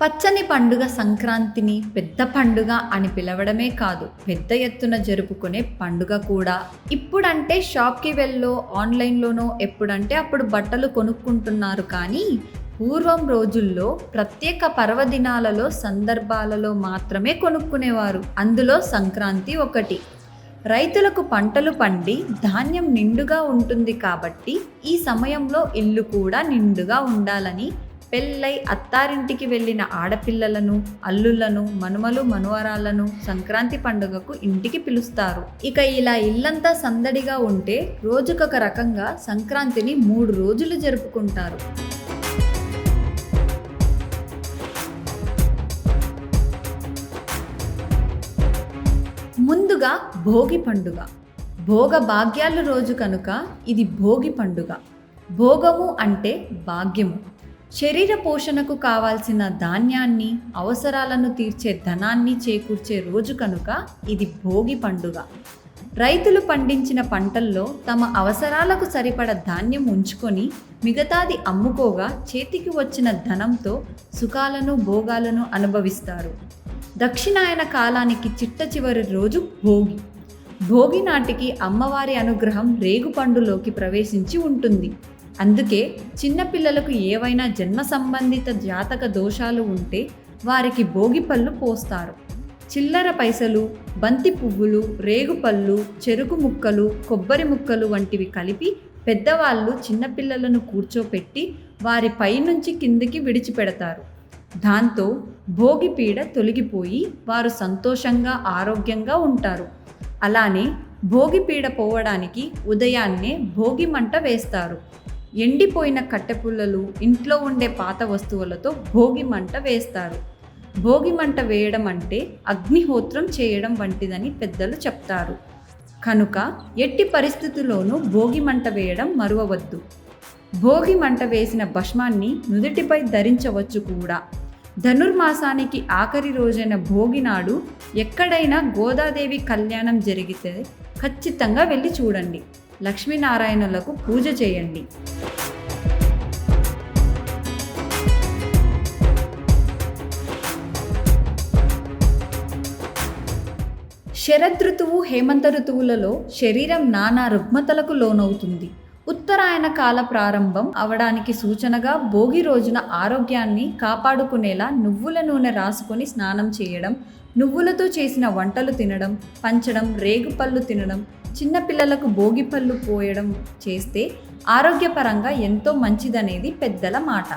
పచ్చని పండుగ సంక్రాంతిని పెద్ద పండుగ అని పిలవడమే కాదు పెద్ద ఎత్తున జరుపుకునే పండుగ కూడా. ఇప్పుడంటే షాప్కి వెళ్ళో ఆన్లైన్లోనో ఎప్పుడంటే అప్పుడు బట్టలు కొనుక్కుంటున్నారు కానీ పూర్వం రోజుల్లో ప్రత్యేక పర్వదినాలలో సందర్భాలలో మాత్రమే కొనుక్కునేవారు. అందులో సంక్రాంతి ఒకటి. రైతులకు పంటలు పండి ధాన్యం నిండుగా ఉంటుంది కాబట్టి ఈ సమయంలో ఇల్లు కూడా నిండుగా ఉండాలని పెళ్ళై అత్తారింటికి వెళ్ళిన ఆడపిల్లలను అల్లులను మనుమలు మనువరాలను సంక్రాంతి పండుగకు ఇంటికి పిలుస్తారు. ఇక ఇలా ఇల్లంతా సందడిగా ఉంటే రోజుకొక రకంగా సంక్రాంతిని మూడు రోజులు జరుపుకుంటారు. ముందుగా భోగి పండుగ. భోగ భాగ్యాలు రోజు కనుక ఇది భోగి పండుగ. భోగము అంటే భాగ్యము. శరీర పోషణకు కావాల్సిన ధాన్యాన్ని అవసరాలను తీర్చే ధనాన్ని చేకూర్చే రోజు కనుక ఇది భోగి పండుగ. రైతులు పండించిన పంటల్లో తమ అవసరాలకు సరిపడ ధాన్యం ఉంచుకొని మిగతాది అమ్ముకోగా చేతికి వచ్చిన ధనంతో సుఖాలను భోగాలను అనుభవిస్తారు. దక్షిణాయన కాలానికి చిట్ట చివరి రోజు భోగి. భోగి నాటికి అమ్మవారి అనుగ్రహం రేగుపండులోకి ప్రవేశించి ఉంటుంది. అందుకే చిన్నపిల్లలకు ఏవైనా జన్మ సంబంధిత జాతక దోషాలు ఉంటే వారికి భోగి పళ్ళు పోస్తారు. చిల్లర పైసలు బంతి పువ్వులు రేగుపళ్ళు చెరుకు ముక్కలు కొబ్బరి ముక్కలు వంటివి కలిపి పెద్దవాళ్ళు చిన్నపిల్లలను కూర్చోపెట్టి వారి పైనుంచి కిందికి విడిచిపెడతారు. దాంతో భోగి పీడ తొలగిపోయి వారు సంతోషంగా ఆరోగ్యంగా ఉంటారు. అలానే భోగి పీడ పోవడానికి ఉదయాన్నే భోగి మంట వేస్తారు. ఎండిపోయిన కట్టెపుల్లలు ఇంట్లో ఉండే పాత వస్తువులతో భోగి మంట వేస్తారు. భోగి మంట వేయడం అంటే అగ్నిహోత్రం చేయడం వంటిదని పెద్దలు చెప్తారు. కనుక ఎట్టి పరిస్థితుల్లోనూ భోగి మంట వేయడం మరువవద్దు. భోగి మంట వేసిన భస్మాన్ని నుదుటిపై ధరించవచ్చు కూడా. ధనుర్మాసానికి ఆఖరి రోజైన భోగి నాడు ఎక్కడైనా గోదాదేవి కళ్యాణం జరిగితే ఖచ్చితంగా వెళ్ళి చూడండి. లక్ష్మీనారాయణులకు పూజ చేయండి. శరదృతువు హేమంత ఋతువులలో శరీరం నానా రుగ్మతలకు లోనవుతుంది. ఉత్తరాయణ కాల ప్రారంభం అవడానికి సూచనగా భోగి రోజున ఆరోగ్యాన్ని కాపాడుకునేలా నువ్వుల నూనె రాసుకొని స్నానం చేయడం నువ్వులతో చేసిన వంటలు తినడం పంచడం రేగుపళ్ళు తినడం చిన్నపిల్లలకు భోగి పళ్ళు పోయడం చేస్తే ఆరోగ్యపరంగా ఎంతో మంచిదనేది పెద్దల మాట.